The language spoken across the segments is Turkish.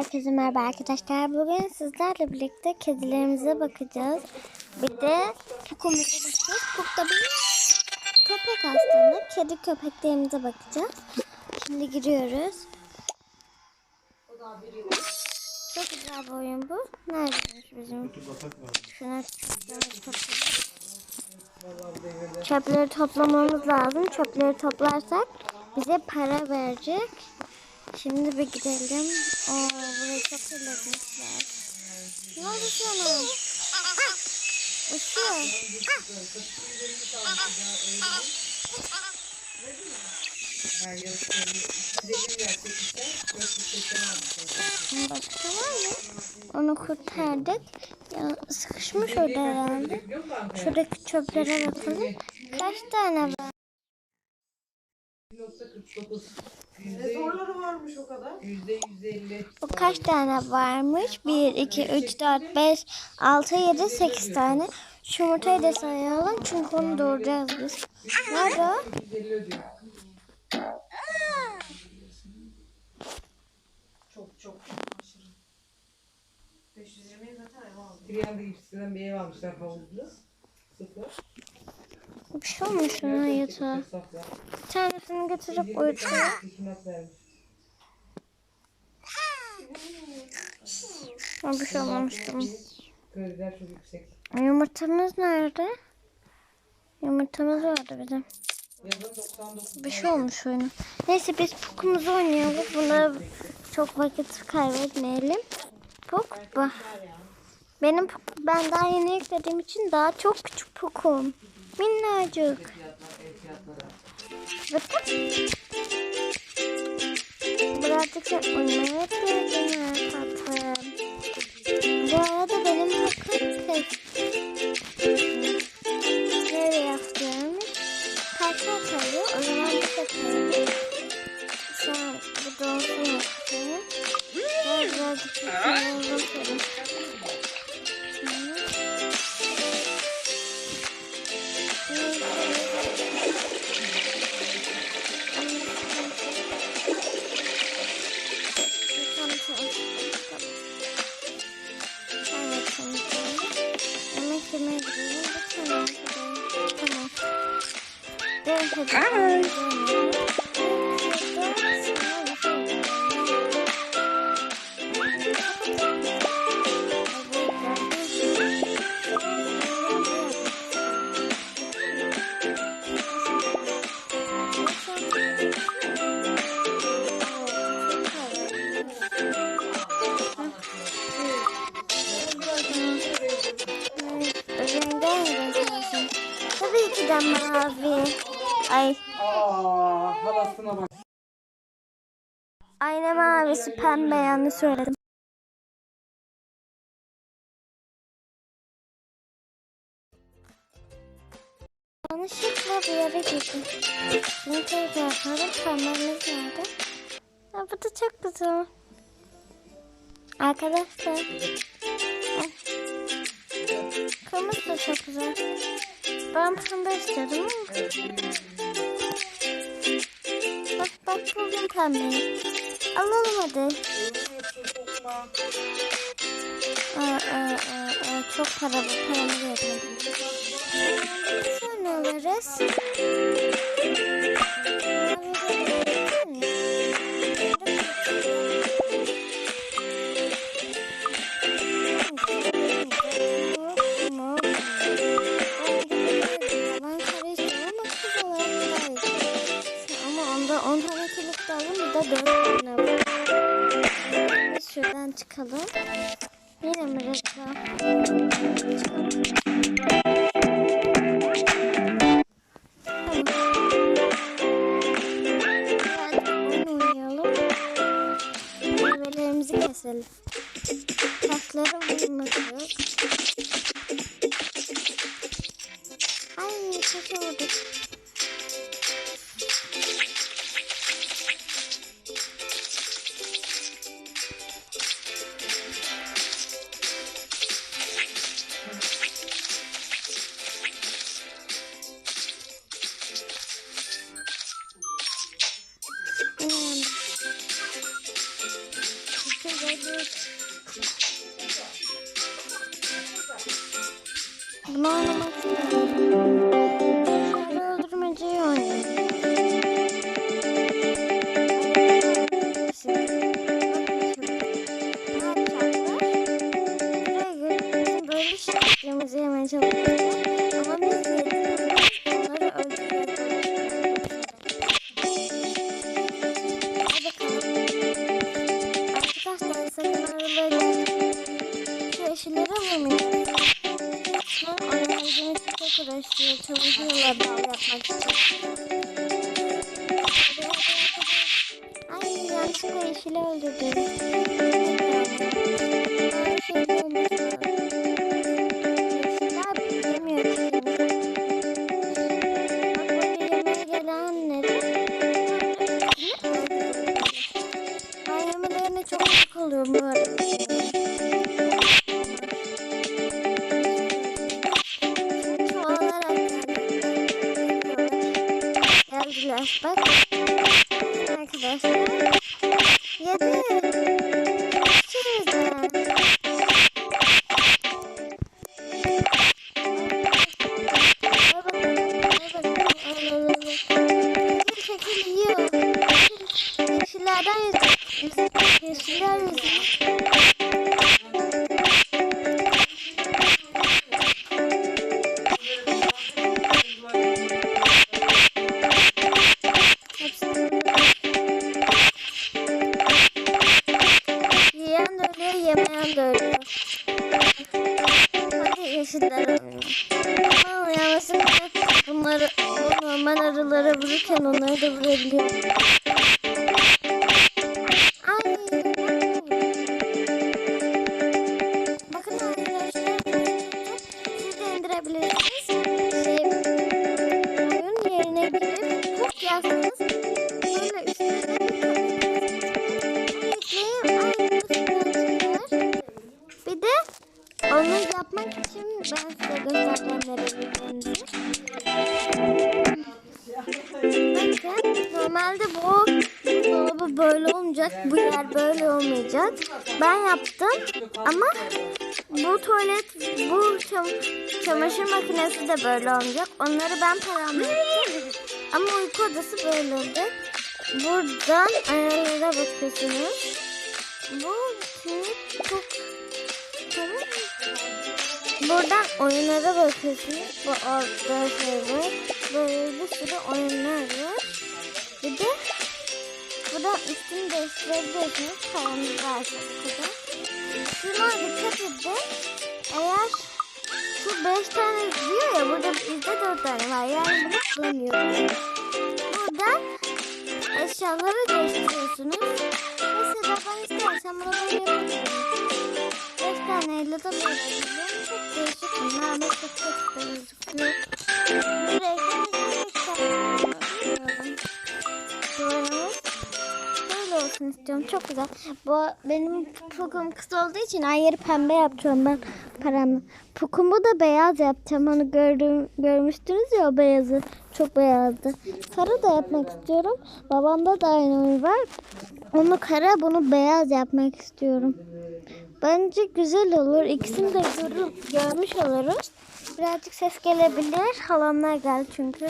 Herkese merhaba arkadaşlar. Bugün sizlerle birlikte kedilerimize bakacağız. Bir de Pukum'uza bakacağız. Puk da bir köpek hastalığı. Kedi köpeklerimize bakacağız. Şimdi giriyoruz. Çok güzel bir oyun bu. Neredeymiş bizim? Şuna Çöpleri toplamamız lazım. Çöpleri toplarsak bize para verecek. Şimdi bir gidelim. Oo, burayı çok kirletmişler. Ne oldu sana? Uçuyor. Başka var mı? Onu kurtardık. Ya, sıkışmış orada herhalde. Şuradaki çöplere bakalım. Kaç tane var? Ne zorları varmış o kadar? Yüzde yüz elli. Bu kaç tane varmış? 1, 2, 3, 4, 5, 6, 7, 8 tane. Şu yumurtayı da sayalım çünkü onu doğuracağız biz. Nerede o? Yüz elli ödüyor. Çok çok aşırı. 520 zaten ev aldım. Triyandı gibisinden bir ev almışlar havuzlu. Sıfır. Bir şey olmuş ona yatağa. Bir tanesini götürüp uyutuyor. Ama bir şey olmamıştı. Krediler çok yüksek. Yumurtamız nerede? Yumurtamız vardı bizim. Yazın 99. Bir şey olmuş oyuna. Neyse biz pukumuzu oynayalım. Buna çok vakit kaybetmeyelim. Puk bu. Benim puk, ben daha yeni yüklediğim için daha çok küçük pukum. Minnacık. Bakın. Birazcık sen oynamaya geldin tatlım. Bu arada benim pukum tek. Nereye yaptığımız? Kaçma kalıyor. O zaman bir şey koyalım. Sen bu dolsun yapayım. Ben birazcık yukarıya bakalım. Ben Ayna mavisi pembe yanlış söyledim. Yanlışlıkla bir yere girdim. Şimdi tekrar yapalım. Pembemiz nerede? Ha, bu da çok güzel. Arkadaşlar. Ay. Kırmızı da çok güzel. Ben pembe ama. Bak bak buldum pembeyi. Alalım hadi. Aa, aa, aa, çok para bu. Paramı verelim. Sonra alırız. Çıkalım. Yine mi reklam? Bunu oynamak istiyorum. Çalışıyorlar dal yapmak için. Ay yanlışlıkla yeşili öldürdüm. Yanlışlıkla bunları bu normal arılara vururken onları da vurabiliyor. Onu yapmak için ben size göstereceğim. Bakın normalde bu dolabı böyle olmayacak. Bu yer böyle olmayacak. Ben yaptım ama bu tuvalet, bu çam çamaşır makinesi de böyle olmayacak. Onları ben paramla. Ama uyku odası böyle olacak. Buradan ayarlara bakıyorsunuz. Bu çok. Buradan oyunlara bakıyorsunuz. Bu altta şey var. Böyle bir sürü oyunlar var. Bir de buradan üstünü değiştirebiliyorsunuz. Paranız varsa bu kadar. Şuna dikkat edin. Eğer şu beş tane diyor ya burada bizde dört tane var. Yani bunu bulamıyoruz. Buradan eşyaları değiştiriyorsunuz. Mesela ben istersem bunu böyle yapabilirim. Beş tane elle de böyle bunlar ama çok gözüküyor. Böyle olsun istiyorum. Çok güzel. Bu benim pukum kısa olduğu için ay yeri pembe yapacağım ben paramla. Pukumu da beyaz yapacağım. Onu gördüm, görmüştünüz ya o beyazı. Çok beyazdı. Kara da yapmak istiyorum. Babamda da aynı var. Onu kara bunu beyaz yapmak istiyorum. Bence güzel olur. İkisini de görür, görmüş oluruz. Birazcık ses gelebilir. Halamlar geldi çünkü.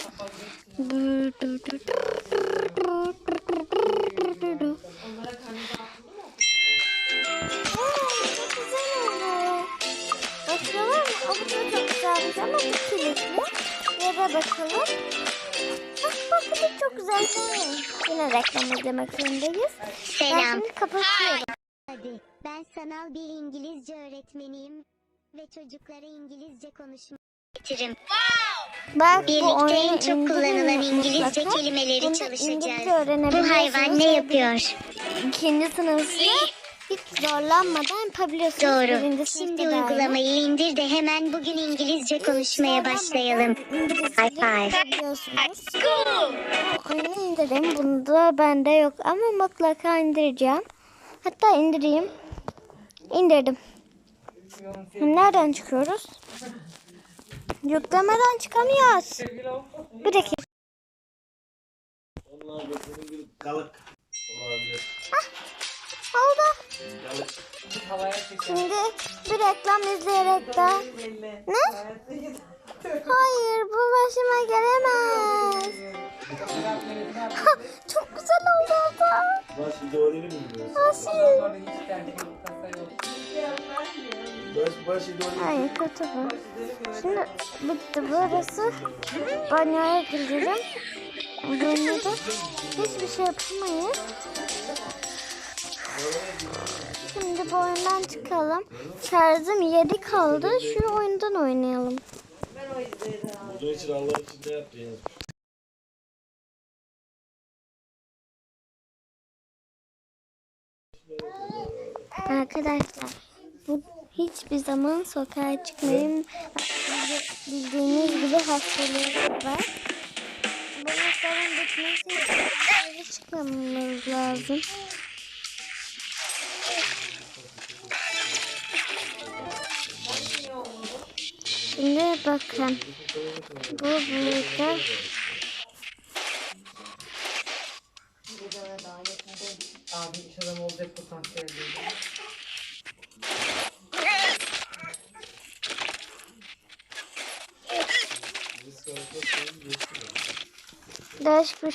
Ama bu kilitli. Yere bakalım. Bak bak bu çok güzel. Yine reklam izlemek zorundayız. Ben Selam. şimdi kapatıyorum. Hadi. Ben sanal bir İngilizce öğretmeniyim ve çocuklara İngilizce konuşmayı öğretirim. Bak, bu Birlikte en çok kullanılan İngilizce mutlaka. kelimeleri çalışacağız. Bu hayvan ne yapıyor? İkinci sınıfta hiç zorlanmadan yapabiliyorsunuz. Doğru. Birinci Şimdi sınıfta da aynı. uygulamayı indir de hemen bugün İngilizce konuşmaya başlayalım. High five. Bu oyunu indirin. Bunda bende yok ama mutlaka indireceğim. Hatta indireyim. İndirdim. Nereden çıkıyoruz? Yüklemeden çıkamıyoruz. Bir dakika. Onlar da senin gibi kalık olabilir. Oldu. Şimdi bir reklam izleyerek de Ne? Hayır bu başıma gelemez. Ha, çok güzel oldu orada. Baş idareli mi biliyorsun? İdareli Hayır kötü bu. Şimdi bitti burası. Banyoya gidelim. Banyoda hiçbir şey yapamayız. Bu oyundan çıkalım. Şarjım 7 kaldı. Şu oyundan oynayalım. Bunun için Allah için ne yaptı. Arkadaşlar bu hiçbir zaman sokağa çıkmayın. Bildiğiniz gibi hastalığı var. Bu hastalığın bitmesi için çıkmamamız lazım. Bakın. Bu burada. Abi iş adamı olacak potansiyel değil.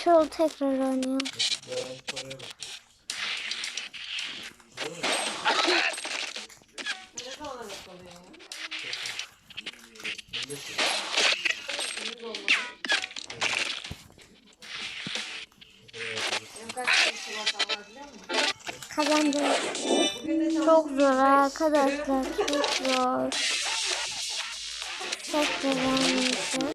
Şey oldu tekrar oynayalım. Garanti paraya bak. Ne zaman evet oluyor ya? Benim kaç tane çikolatam var biliyor musun? Kazanacağız. Bugün de Çok zor arkadaşlar. Çok zor. Çok zor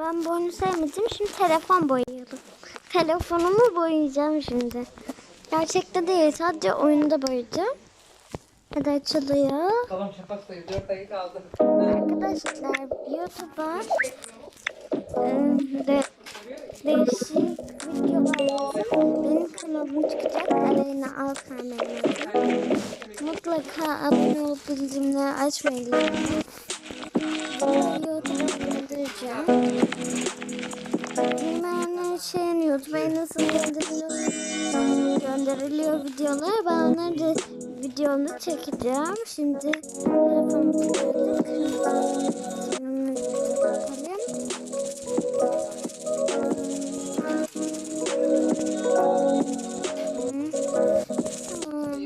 Ben bu oyunu sevmedim. Şimdi telefon boyayalım. Telefonumu boyayacağım şimdi. Gerçekte değil. Sadece oyunda boyayacağım. Hadi açılıyor. Tamam şafak sayı 4 ayı kaldı. Arkadaşlar YouTube'a de, değişik videolar benim kanalım çıkacak. Aleyna Alkan benim. Mutlaka abone olup bildirimleri açmayı unutmayın. YouTube'a göndereceğim. Bilmeyenler şeyin YouTube'a nasıl gönderiliyor, gönderiliyor videolar. Ben onları da videonu çekeceğim. Şimdi telefonumu tıkladık. Şimdi bakalım. Hı. Tamam.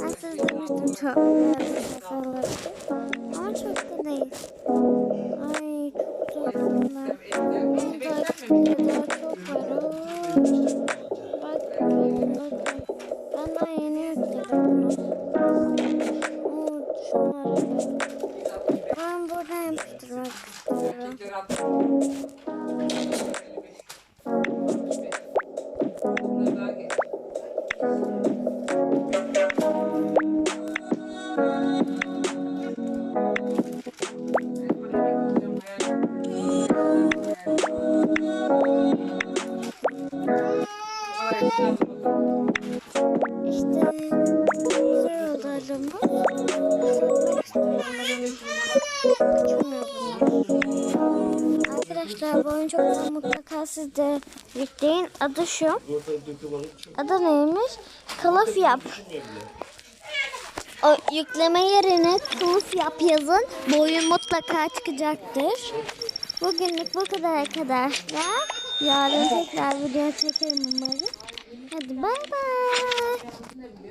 Ben size demiştim çok geç. İşte sorularımı Arkadaşlar bu oyun çok güzel. mutlaka siz de yükleyin. Adı şu. Adı neymiş? Kılıf yap. O yükleme yerine kılıf yap yazın. Bu oyun mutlaka çıkacaktır. Bugünlük bu kadar arkadaşlar. Yarın tekrar video çekerim umarım. Hadi bay bay.